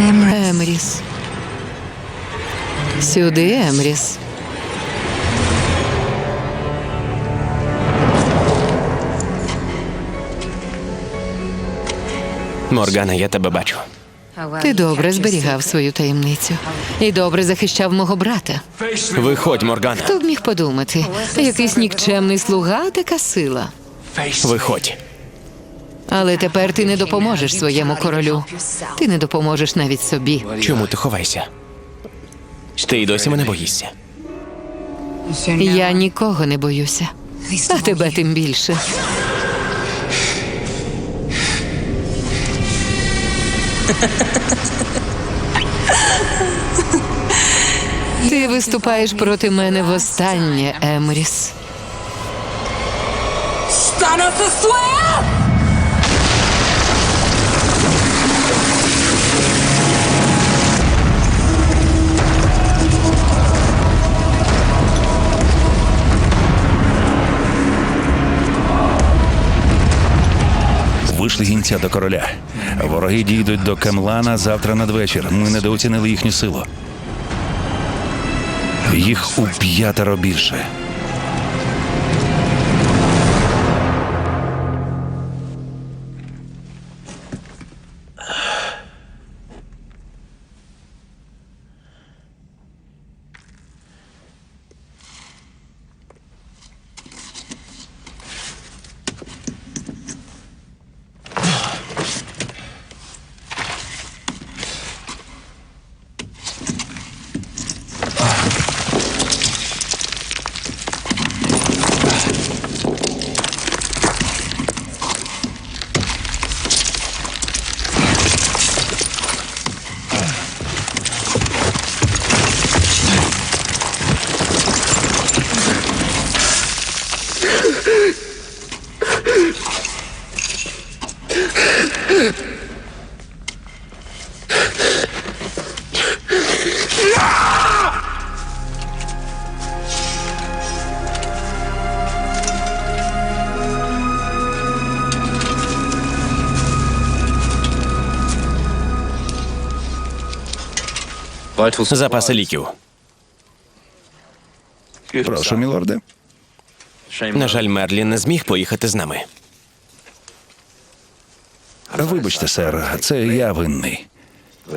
Емріс. Сюди, Емріс. Моргана, я тебе бачу. Ти добре зберігав свою таємницю і добре захищав мого брата. Виходь, Моргана. Хто б міг подумати? Якийсь нікчемний слуга, така сила. Виходь. Але тепер ти не допоможеш своєму королю. Ти не допоможеш навіть собі. Чому ти ховайся? Ти й досі мене боїшся. Я нікого не боюся, а тебе тим більше. Ти виступаєш проти мене востаннє, Емріс. Вийшли гінця до короля. Вороги дійдуть до Кемлана завтра надвечір. Ми недооцінили їхню силу. Їх у п'ятеро більше. Запаси ліків. Прошу, мілорде. На жаль, Мерлін не зміг поїхати з нами. Вибачте, сер, це я винний.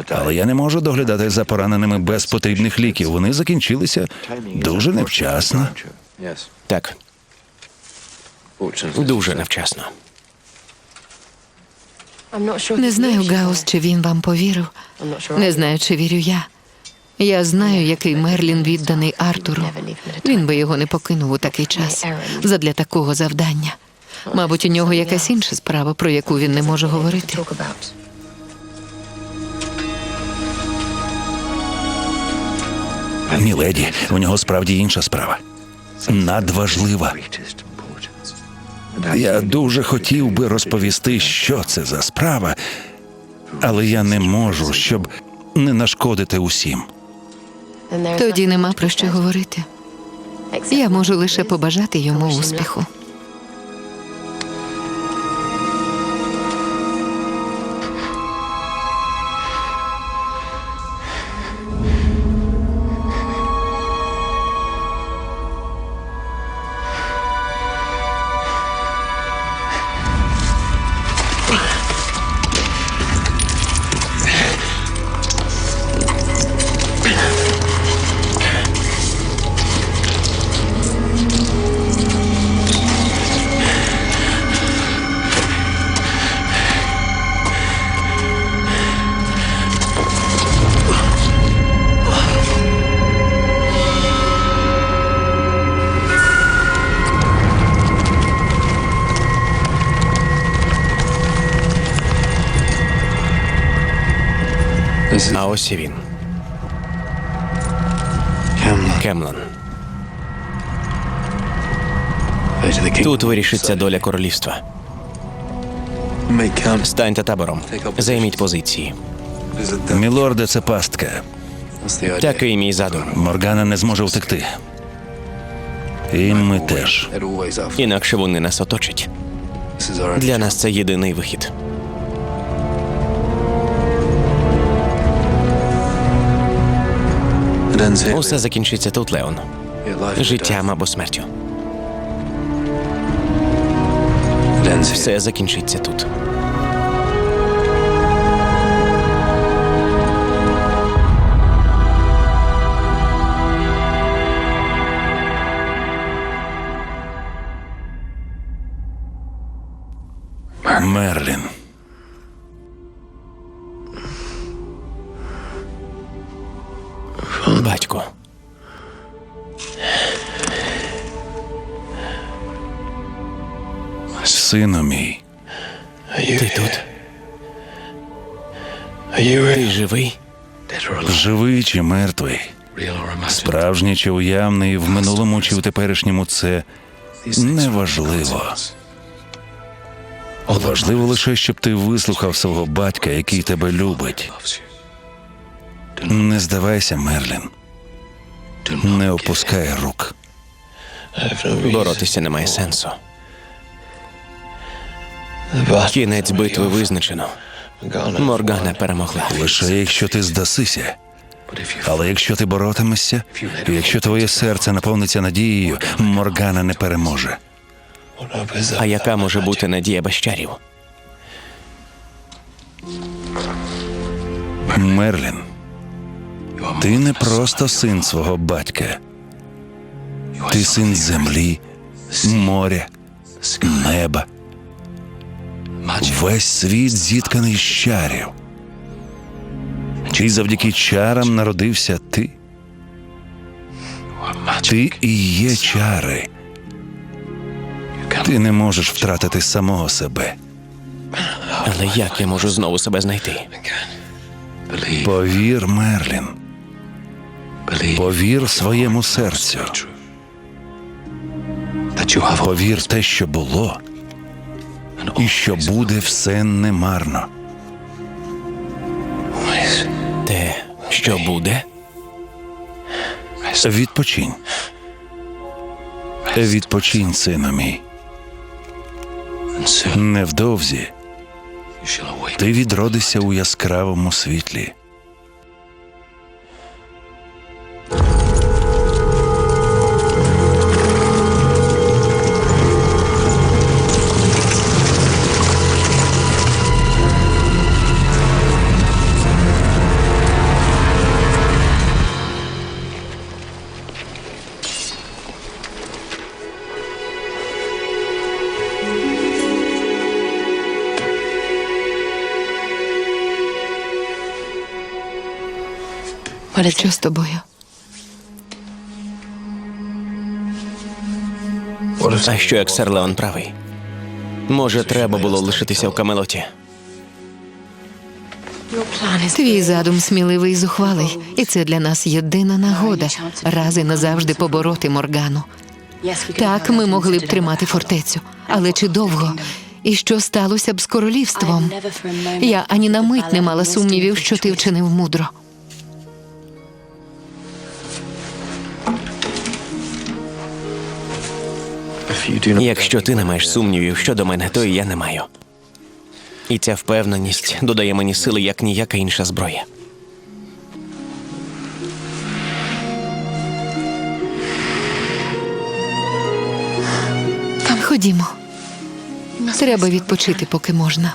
Але я не можу доглядати за пораненими без потрібних ліків. Вони закінчилися дуже невчасно. Так, дуже невчасно. Не знаю, Гаус, чи він вам повірив. Не знаю, чи вірю я. Я знаю, який Мерлін відданий Артуру. Він би його не покинув у такий час задля такого завдання. Мабуть, у нього якась інша справа, про яку він не може говорити. Міледі, у нього справді інша справа. Надважлива. Я дуже хотів би розповісти, що це за справа, але я не можу, щоб не нашкодити усім. Тоді нема про що говорити. Я можу лише побажати йому успіху. А ось і він. Кемлан. Тут вирішиться доля королівства. Станьте табором. Займіть позиції. Мілорде, це пастка. Такий мій задум. Моргана не зможе втекти. І ми теж. Інакше вони нас оточать. Для нас це єдиний вихід. Усе закінчиться тут, Леон. Життям або смертю. Все закінчиться тут. Сину мій. Ти тут? Ти живий? Живий чи мертвий? Справжній чи уявний, в минулому чи в теперішньому це неважливо. Важливо лише, щоб ти вислухав свого батька, який тебе любить. Не здавайся, Мерлін. Не опускай рук. Боротися немає сенсу. Кінець битви визначено. Моргана перемогла. Лише якщо ти здасися. Але якщо ти боротимешся, якщо твоє серце наповниться надією, Моргана не переможе. А яка може бути надія без чарів? Мерлін, ти не просто син свого батька. Ти син землі, моря, неба. Весь світ зітканий з чарів. І завдяки чарам народився ти. Ти і є чари. Ти не можеш втратити самого себе. Але як я можу знову себе знайти? Повір, Мерлін. Повір своєму серцю. Повір те, що було, і що буде все немарно. Те, що буде? Відпочинь. Відпочинь, сину мій. Невдовзі ти відродишся у яскравому світлі. Що з тобою? А що як сер Леон правий? Може, треба було лишитися в Камелоті? Твій задум сміливий і зухвалий, і це для нас єдина нагода раз і назавжди побороти Моргану. Так, ми могли б тримати фортецю, але чи довго? І що сталося б з королівством? Я ані на мить не мала сумнівів, що ти вчинив мудро. Якщо ти не маєш сумнівів щодо мене, то і я не маю. І ця впевненість додає мені сили, як ніяка інша зброя. Ходімо. Треба відпочити, поки можна.